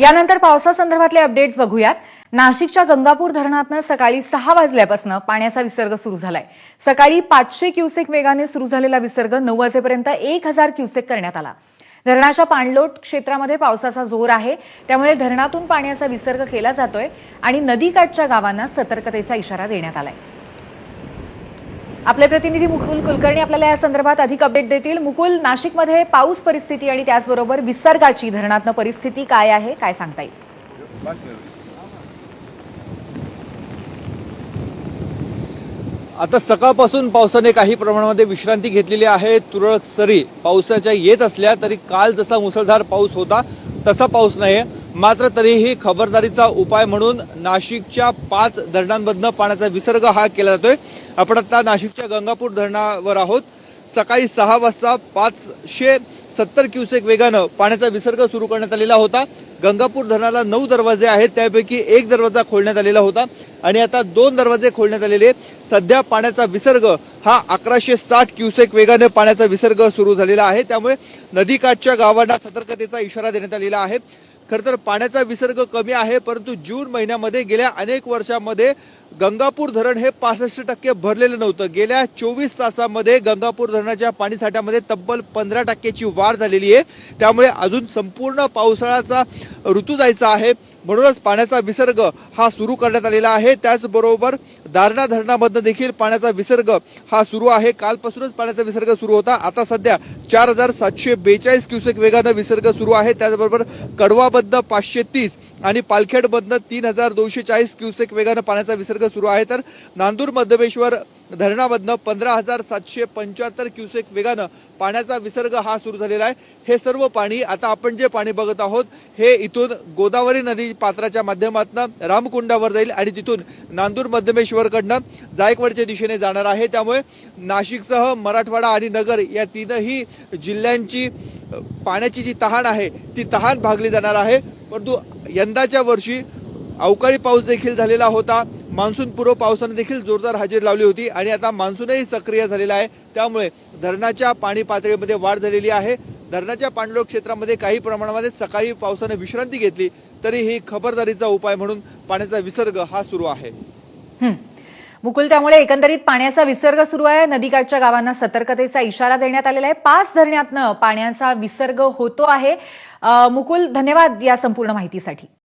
यानंतर पावसासंदर्भातले अपडेट्स बघूयात. नाशिकच्या गंगापूर धरणातनं सकाळी सहा वाजल्यापासून पाण्याचा विसर्ग सुरू झालाय. सकाळी पाचशे क्युसेक वेगाने सुरू झालेला विसर्ग नऊ वाजेपर्यंत एक हजार क्युसेक करण्यात आला. धरणाच्या पाणलोट क्षेत्रामध्ये पावसाचा जोर आहे. त्यामुळे धरणातून पाण्याचा विसर्ग केला जातोय आणि नदीकाठच्या गावांना सतर्कतेचा इशारा देण्यात आलाय. आपले प्रतिनिधी मुकुल कुलकर्णी आपल्याला या संदर्भात अधिक अपडेट देतील. मुकुल नाशिकमध्ये पाऊस परिस्थिती आणि त्याचबरोबर विसर्गाची धरणातनं परिस्थिती काय आहे? काय सांगता येईल? आता सकाळपासून पावसाने काही प्रमाणामध्ये विश्रांती घेतलेली आहे. तुरळक सरी पावसाच्या येत असल्या तरी काल जसा मुसळधार पाऊस होता तसा पाऊस नाही मात्र तरीही खबरदारीचा उपाय म्हणून नाशिकच्या पाच धरणांमधनं पाण्याचा विसर्ग हा केला जातोय. आपण आता नाशिकच्या गंगापूर धरणावर आहोत. सकाळी सहा वाजता पाचशे सत्तर क्युसेक वेगानं पाण्याचा विसर्ग सुरू करण्यात आलेला होता. गंगापूर धरणाला नऊ दरवाजे आहेत त्यापैकी एक दरवाजा खोलण्यात आलेला होता. आणि आता दोन दरवाजे खोलण्यात आलेले सध्या पाण्याचा विसर्ग हा अकराशे साठ क्युसेक वेगाने पाण्याचा विसर्ग सुरू झालेला आहे. त्यामुळे नदीकाठच्या गावांना सतर्कतेचा इशारा देण्यात आलेला आहे. खरं तर पाण्याचा विसर्ग कमी आहे परंतु जून महिन्यामध्ये गेल्या अनेक वर्षामध्ये गंगापूर धरण हे पासष्ट टक्के भरलेलं नव्हतं. गेल्या चोवीस तासामध्ये गंगापूर धरणाच्या पाणीसाठ्यामध्ये तब्बल पंधरा टक्क्याची वाढ झालेली आहे. त्यामुळे अजून संपूर्ण पावसाळ्याचा ऋतू जायचा आहे. म्हणूनच पाण्याचा विसर्ग हा सुरू करण्यात आलेला आहे. त्याचबरोबर दारणा धरणामधनं देखील पाण्याचा विसर्ग हा सुरू आहे. कालपासूनच पाण्याचा विसर्ग सुरू होता. आता सध्या चार हजार सातशे बेचाळीस क्युसेक वेगानं विसर्ग सुरू आहे. त्याचबरोबर कडवामधनं पाचशे तीस आणि पालखेडमधनं तीन हजार दोनशे चाळीस क्युसेक वेगानं पाण्याचा विसर्ग सुरू आहे. तर नांदूर मध्यमेश्वर धरणामधनं पंधरा हजार सातशे पंच्याहत्तर क्युसेक वेगानं पाण्याचा विसर्ग हा सुरू झालेला आहे. हे सर्व पाणी आता आपण जे पाणी बघत आहोत हे इथून गोदावरी नदी पात्राच्या माध्यमातून रामकुंडावर जाईल आणि तिथून नांदूर मध्यमेश्वरकडनं जायकवाडच्या दिशेने जाणार आहे. त्यामुळे नाशिकसह मराठवाडा आणि नगर या तीनही जिल्ह्यांची पाण्याची जी तहान आहे ती तहान भागली जाणार आहे. परंतु यंदाच्या वर्षी अवकाळी पाऊस देखील झालेला होता. मान्सून पूर्व पावसाने देखील जोरदार हजेरी लावली होती आणि आता मान्सूनही सक्रिय झालेला आहे. त्यामुळे धरणाच्या पाणी पातळीमध्ये वाढ झालेली आहे. धरणाच्या पाणलोट क्षेत्रामध्ये काही प्रमाणामध्ये सकाळी पावसाने विश्रांती घेतली तरी ही खबरदारीचा उपाय म्हणून पाण्याचा विसर्ग हा सुरू आहे. मुकुल त्यामुळे एकंदरीत पाण्याचा विसर्ग सुरू आहे. नदीकाठच्या गावांना सतर्कतेचा इशारा देण्यात आलेला आहे. पाच धरणातनं पाण्याचा विसर्ग होतो आहे. मुकुल धन्यवाद या संपूर्ण माहितीसाठी.